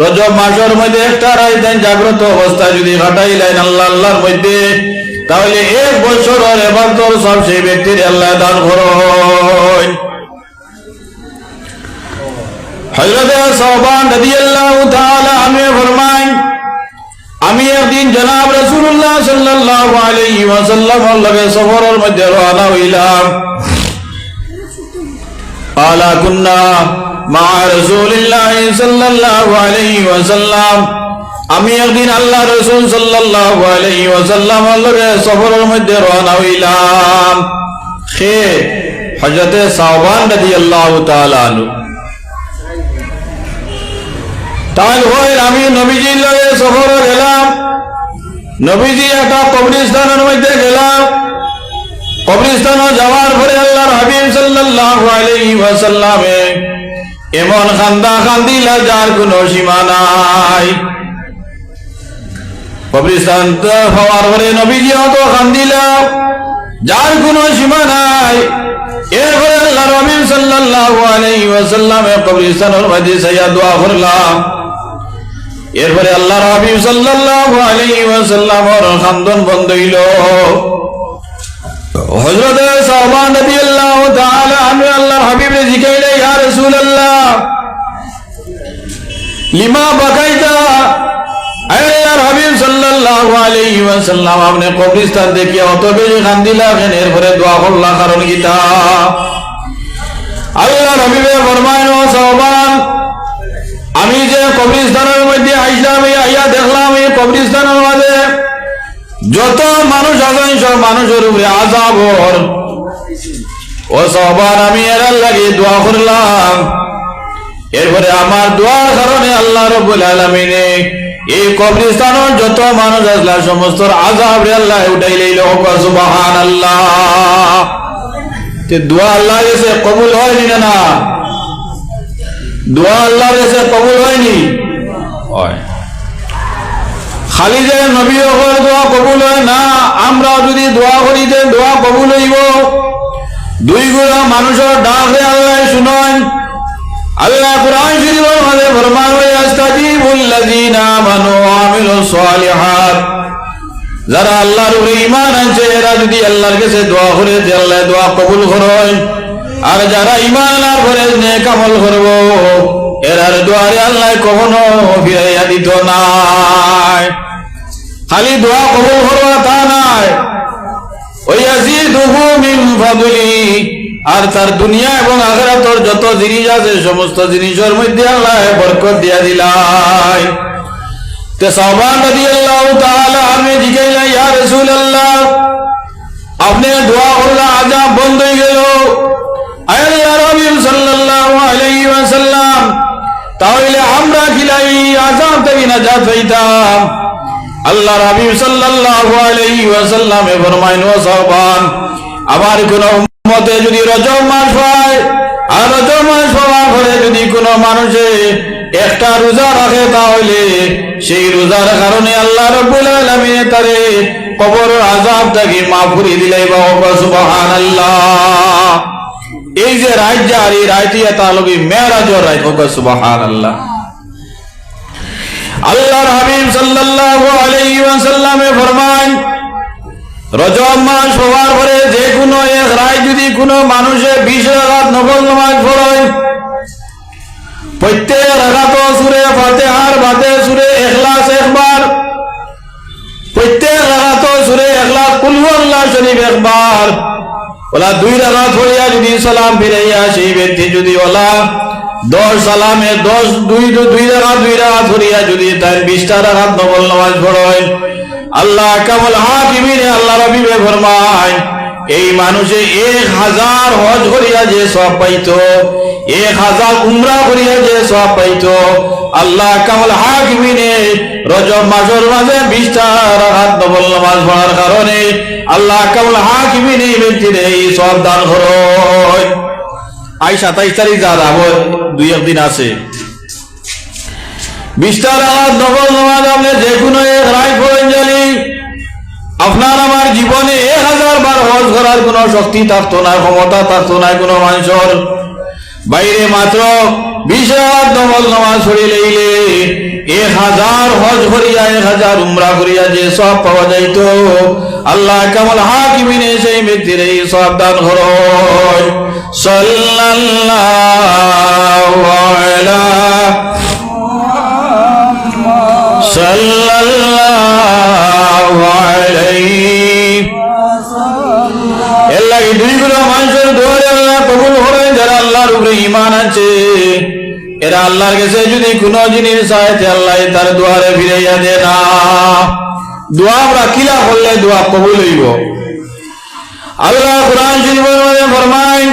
রজব মাসের মধ্যে একটা রাইতেন জাগ্রত অবস্থায় যদি ঘটাইলেন আল্লাহ, আল্লাহর মধ্যে, তাহলে এক বছর আর এবার তোর সব সেই ব্যক্তির আল্লাহ দান করো হজরত সহবান আল্লাহ তাহলে আমি ফরমাই আমি একদিন জনাব রসুল্লাহ সাল্লাহ আলহি ওয়াসাল্লামর লগে সফরের মধ্যে রওনা হইলাম। আলা কুন্না মা আমি একদিন আল্লাহ রসুল সাল্লাল্লাহু সফরের মধ্যে রওনা হইলাম। খে হযরতে সাওবান রাদিয়াল্লাহু তাআলা তাই আমি নবীজির সফর গেলাম। নবীজি একটা কবরিস্তানের মধ্যে গেলাম। কবরিস্তানে যাওয়ার পরে আল্লাহর হাবিব সাল্লাল্লাহু আলাইহি এমন খান্দা খান্দিলা যার কোনো সীমা নাই। কবরিস্তান হওয়ার পরে নবীজি অত খান্দিলা, যার কোনো সীমা নাই। এরপরে আল্লাহর হাবিব সাল্লাল্লাহু আলাইহি ওয়াসাল্লামে সাইয়া দোয়া করলাম। এরপরে আল্লাহর হাবিব সাল্লাল্লাহু আলাইহি ওয়াসাল্লামর খান্দন বন্ধ হইল। হযরত সাহবান রাদিয়াল্লাহু তাআলা আনহু আল্লাহর হাবিবরে জিজ্ঞাসা ইয়া রাসূলুল্লাহ লিমা বাকাইতা। আরে আল্লাহর হাবিব সাল্লাল্লাহু আলাইহি ওয়াসাল্লাম, আপনি কবরস্থান দেখে অত সাহবান, আমি যে কবরিস্তানের মধ্যে আইসলাম আইয়া দেখলাম, এই কবরিস্তানের মাঝে যত মানুষ আছেন সব মানুষের উপরে আজাবর ও সবার আমি এরার লাগে দোয়া করলাম। এরপরে আমার দোয়ার কারণে আল্লাহ রব্বুল আলমিনে এই কবরিস্তানের যত মানুষ আসলা সমস্ত আজাব রে আল্লাহ উঠাই লইল সুবাহান আল্লাহ তে দোয়া আল্লাহ গেছে কবুল হয়নি না না? দোয়া আল্লাহর কাছে কবুল হয়নি? হয়। খালি যে নবী দোয়া কবুল হয় না? আমরা যদি দোয়া করি যে দোয়া কবুল হইব। দুই গুণা মানুষের ডাকে আল্লাহ শুনন আল্লাহ কোরআন শরীফের মাঝে ফরমান ওয়া ইস্তাজিবুল্লাযীনা আমানু ওয়া আমিলুস সালিহাত। যারা আল্লাহর উপরে ঈমান আনছে, এরা যদি আল্লাহর কাছে দোয়া করে, যে আল্লাহ দোয়া কবুল করেন আর যারা ইমান আনার পরে নেক আমল করব, এরার দুয়ারে আল্লাহ কখনো ফিরাইয়া দিত নাই খালি দোয়া কবুল করবা তা নাই ওই ইয়াজিদুহু মিন ফাদলি আর তার দুনিয়া এবং আখিরাতের যত জিনিস আছে, সমস্ত জিনিসের মধ্যে আল্লাহ বরকত দিয়া দিলাই। তে আমি জিগাইলা ইয়া আপনি দোয়া বন্ধ হয়ে গেল? তাহলে আমরা খিলাই আজাব থেকে আল্লাহ রাবিম সাল্লাল্লাহু আলাইহি ওয়াসাল্লামে ফরমাইন, ও সাহবান আমার কোন উম্মতে যদি রজব মাস হয়, আর রজব মাস হওয়ার পরে যদি কোনো মানুষে একটা রোজা রাখে, তাহলে সেই রোজার কারণে আল্লাহ রব্বুল আলামিন তারে কবর আজাব থেকে মাফ করে দিলাই বা সুবহানাল্লাহ। এই যে রাজ্য আর এই রায়তিয়া তালবি মেরাজর রায়। হোক সুবাহান আল্লাহ আল্লাহর হাবিব সাল্লাল্লাহু আলাইহি ওয়াসাল্লামে ফরমান রজব মাস হওয়ার পরে যে কোনো এক রায় যদি কোনো মানুষে বিশ রাত নকল নামাজ পড়ে প্রত্যেক রাগাত সুরে ফাতেহার বাদে সুরে এখলাস একবার, প্রত্যেক রাগাত সুরে এখলাস কুলহু আল্লাহ শরীফ একবার। ওলা দুই রাগাত হইয়া যদি সালাম ফিরাইয়া সেই ব্যক্তি যদি ওলা দশ সালামে দশ, দুই দুই রাগাত দুই রাগাত হইয়া যদি তার বিশটা রাগাত নবল নামাজ পড়েন আল্লাহ কেবল হাকিমিনে, আল্লাহ রবিবে ফরমায়, এই মানুষে এক হাজার হজ করিয়া যে সব পাইত, এক হাজার উমরা করিয়া যে সব পাইত, আল্লাহ কামল হাকিমিনে রজব মাসের মাঝে বিশটা রাখাত নবল নামাজ পড়ার কারণে আল্লাহ কামল হাকিমিনে ব্যক্তির এই সব দান করয় আই সাতাইশ তারিখ যা যাব দুই একদিন আছে। বিশটা রাখাত নবল নামাজ আপনি যে কোনো এক রায় জানি আপনার আমার জীবনে এক হাজার বার হজ করার কোন শক্তি থাকতো না, ক্ষমতা থাকতো না কোনো মানুষের। বাইরে মাত্র বিশ হাজার দমল নামাজ ছড়ি লইলে এক হাজার হজ করিয়া, এক হাজার উমরা করিয়া যে সব পাওয়া যাইত। আল্লাহ কামাল হাকিমিনে সেই ব্যক্তির এই সব দান করয় লাগে দুইগুলো মানুষের দোয়ারে আল্লাহ কবুল করেন, যারা আল্লাহর উপরে ইমান আছে এরা আল্লাহর কাছে যদি কোনো জিনিস চায়, তে আল্লাহ তার দোয়ারে ফিরাইয়া দে না। দোয়া আমরা কিলা করলে দোয়া কবুল হইব। আল্লাহ কোরআন শরীফের মধ্যে ফরমায়